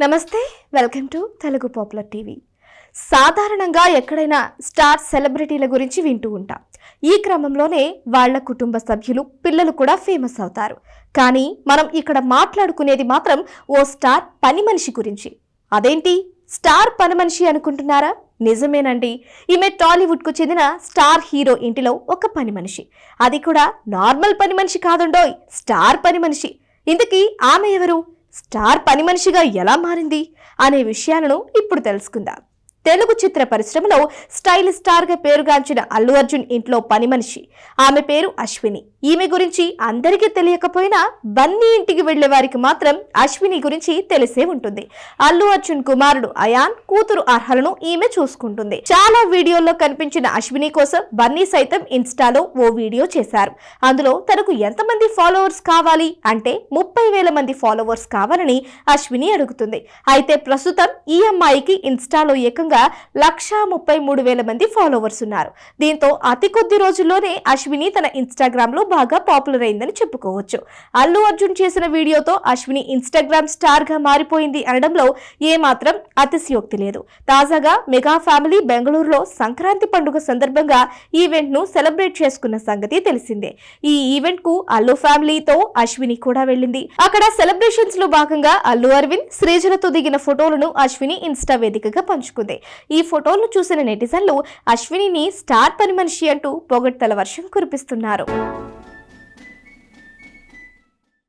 నమస్తే welcome to Telugu popular TV. సాధారణంగా ఎక్కడైనా స్టార్ సెలబ్రిటీల గురించి వింటూ ఉంటాం. ఈ క్రమంలోనే వాళ్ళ కుటుంబ సభ్యులు పిల్లలు కూడా ఫేమస్ అవుతారు. కానీ మనం ఇక్కడ మాట్లాడుకునేది మాత్రం ఓ స్టార్ పని మనిషి గురించి. అదేంటి? స్టార్ పని మనిషి అనుకుంటున్నారా? నిజమేనండి. ఈమె టాలీవుడ్కు చెందిన స్టార్ హీరో ఇంటిలో ఒక పని మనిషి. అది కూడా నార్మల్ పని మనిషి కాదుండోయ్ స్టార్ పని మనిషి. ఇంతకీ ఆమె ఎవరు? స్టార్ పని మనిషిగా ఎలా మారింది అనే విషయాలను ఇప్పుడు తెలుసుకుందాం. తెలుగు చిత్ర పరిశ్రమలో స్టైల్ స్టార్గా పేరుగాంచిన అల్లు అర్జున్ ఇంట్లో పని మనిషి. ఆమె పేరు అశ్విని. ఈమె గురించి అందరికీ తెలియకపోయినా బన్నీ ఇంటికి వెళ్ళే వారికి మాత్రం అశ్విని గురించి తెలిసే ఉంటుంది. అల్లు అర్జున్ కుమారుడు అయాన్ కూతురు అర్హలను ఈమె చూసుకుంటుంది. చాలా వీడియోల్లో కనిపించిన అశ్విని కోసం బన్నీ సైతం ఇన్స్టాలో ఓ వీడియో చేశారు. అందులో తనకు ఎంతమంది ఫాలోవర్స్ కావాలి అంటే ముప్పై వేల మంది ఫాలోవర్స్ కావాలని అశ్విని అడుగుతుంది. అయితే ప్రస్తుతం ఈ అమ్మాయికి ఇన్స్టాలో ఏకంగా లక్షా ముప్పై మూడు వేల మంది ఫాలోవర్స్ ఉన్నారు. దీంతో అతి కొద్ది రోజుల్లోనే అశ్విని తన ఇన్స్టాగ్రామ్లో బాగా పాపులర్ అయిందని చెప్పుకోవచ్చు. అల్లు అర్జున్ చేసిన వీడియోతో అశ్విని ఇన్స్టాగ్రామ్ స్టార్గా మారిపోయింది అనడంలో ఏమాత్రం అతిశయోక్తి లేదు. తాజాగా మెగా ఫ్యామిలీ బెంగళూరులో సంక్రాంతి పండుగ సందర్భంగా ఈవెంట్ను సెలబ్రేట్ చేసుకున్న సంగతి తెలిసిందే. ఈ ఈవెంట్కు అల్లు ఫ్యామిలీతో అశ్విని కూడా వెళ్ళింది. అక్కడ సెలబ్రేషన్స్లో భాగంగా అల్లు అరవింద్ శ్రీజలతో దిగిన ఫోటోలను అశ్విని ఇన్స్టా వేదికగా పంచుకుంది. ఈ ఫోటోలను చూసిన నెటిజన్లు అశ్వినిని స్టార్ పని మనిషి అంటూ పొగడ్తల వర్షం కురిపిస్తున్నారు.